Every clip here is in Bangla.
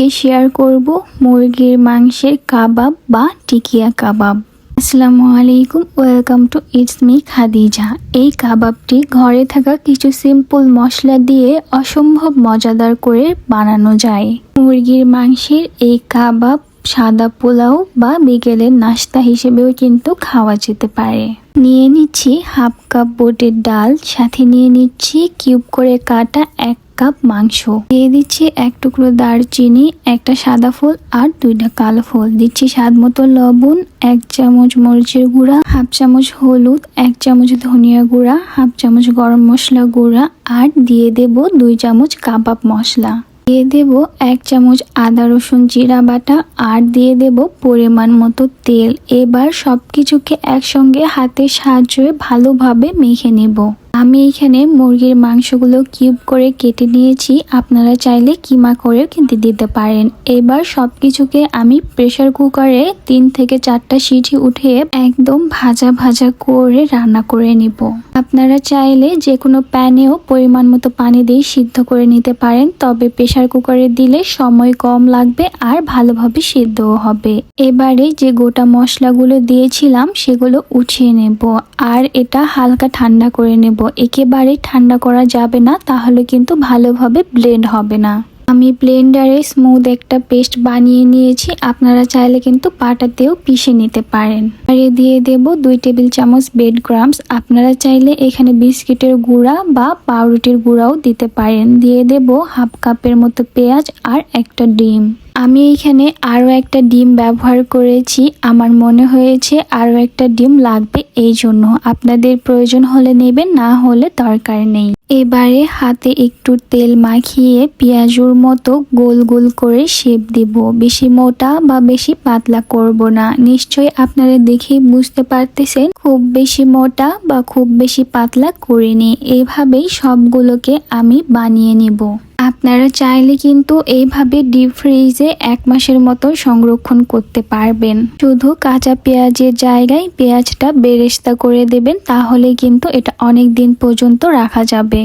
আজকে শেয়ার করব মুরগির মাংসের কাবাব বা টিকিয়া কাবাব। আসসালামু আলাইকুম welcome to it's me Khadija. এই কাবাবটি ঘরে থাকা কিছু সিম্পল মশলা দিয়ে অসম্ভব মজাদার করে বানানো যায়। মুরগির মাংসের এই কাবাব সাদা পোলাও বা বিকেলের নাস্তা হিসেবেও কিন্তু খাওয়া যেতে পারে। নিয়ে নিচ্ছি হাফ কাপ বোটের ডাল, সাথে নিয়ে নিচ্ছি কিউব করে কাটা এক কাপ মাংস। দিয়ে দিচ্ছি এক টুকরো দারচিনি, একটা সাদা ফুল আর দুইটা কালো ফুল। দিচ্ছি স্বাদ মতো লবণ, এক চামচ মরিচের গুঁড়া, হাফ চামচ হলুদ, এক চামচ ধনিয়া গুঁড়া, হাফ চামচ গরম মশলা গুঁড়া আর দিয়ে দেব দুই চামচ কাবাব মশলা। দিয়ে দেব এক চামচ আদা রসুন জিরা বাটা আর দিয়ে দেব পরিমাণ মতো তেল। এবার সব কিছুকে একসঙ্গে হাতের সাহায্যে ভালোভাবে মেখে নেব। আমি এখানে মুরগির মাংসগুলো কিউব করে কেটে নিয়েছি। আপনারা চাইলে কিমা করেও কিন্তু দিতে পারেন। এবার সব কিছুকে আমি প্রেশার কুকারে তিন থেকে চারটা সিটি উঠে একদম ভাজা ভাজা করে রান্না করে নিব। আপনারা চাইলে যে কোনো প্যানেও পরিমাণ মতো পানি দিয়ে সিদ্ধ করে নিতে পারেন, তবে প্রেশার কুকারে দিলে সময় কম লাগবে আর ভালোভাবে সিদ্ধও হবে। এবারে যে গোটা মশলাগুলো দিয়েছিলাম, সেগুলো উঠিয়ে নেব। আর এটা হালকা ঠান্ডা করে নেব। একেবারে ঠান্ডা করা যাবে না, তাহলে কিন্তু ভালোভাবে ব্লেন্ড হবে না। আমি ব্লেন্ডারে স্মুথ একটা পেস্ট বানিয়ে নিয়েছি, আপনারা চাইলে কিন্তু পাটাতেও পিষে নিতে পারেন। আর দিয়ে দেব দুই টেবিল চামচ বেড গ্রামস আপনারা চাইলে এখানে বিস্কিটের গুঁড়া বা পাউরুটির গুঁড়াও দিতে পারেন। দিয়ে দেব হাফ কাপের মতো পেঁয়াজ আর একটা ডিম। আমি এখানে আরও একটা ডিম ব্যবহার করেছি। আমার মনে হয়েছে আরও একটা ডিম লাগবে এই জন্য। আপনাদের প্রয়োজন হলে নেবেন, না হলে দরকার নেই। এবারে হাতে একটু তেল মাখিয়ে পেঁয়াজুর মতো গোল গোল করে শেপ দিব। বেশি মোটা বা বেশি পাতলা করব না। নিশ্চয়ই আপনারা দেখেই বুঝতে পারতেছেন, খুব বেশি মোটা বা খুব বেশি পাতলা করিনি। এভাবেই সবগুলোকে আমি বানিয়ে নিব। আপনারা চাইলে কিন্তু এইভাবে ডিপ ফ্রিজে এক মাসের মতো সংরক্ষণ করতে পারবেন। শুধু কাঁচা পেঁয়াজের জায়গায় পেঁয়াজটা বেরেস্তা করে দেবেন, তাহলে কিন্তু এটা অনেক দিন পর্যন্ত রাখা যাবে।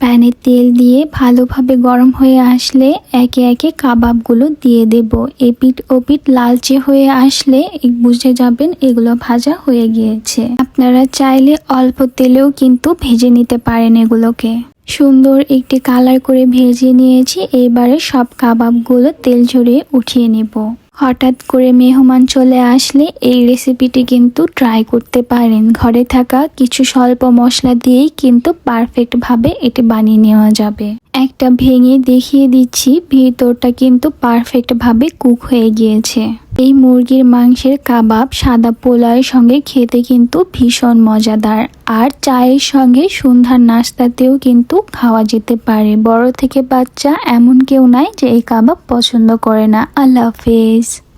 প্যানে তেল দিয়ে ভালোভাবে গরম হয়ে আসলে একে একে কাবাবগুলো দিয়ে দেব। এপিট ওপিট লালচে হয়ে আসলে বুঝে যাবেন এগুলো ভাজা হয়ে গিয়েছে। আপনারা চাইলে অল্প তেলেও কিন্তু ভেজে নিতে পারেন এগুলোকে। সুন্দর একটি কালার করে ভেজে নিয়েছি, এবারে সব কাবাবগুলো তেল ঝরিয়ে উঠিয়ে নেব। হঠাৎ করে মেহমান চলে আসলে এই রেসিপিটি কিন্তু ট্রাই করতে পারেন। ঘরে থাকা কিছু স্বল্প মশলা দিয়েই কিন্তু পারফেক্টভাবে এটি বানিয়ে নেওয়া যাবে। একটা ভেঙে দেখিয়ে দিচ্ছি, ভিতরটা কিন্তু পারফেক্টভাবে কুক হয়ে গিয়েছে। এই মুরগির মাংসের কাবাব সাদা পোলাওয়ের সঙ্গে খেতে কিন্তু ভীষণ মজাদার। আর চায়ের সঙ্গে সন্ধ্যার নাস্তাতেও কিন্তু খাওয়া যেতে পারে। বড় থেকে বাচ্চা এমন কেউ নাই যে এই কাবাব পছন্দ করে না। আল্লাহ হাফেজ।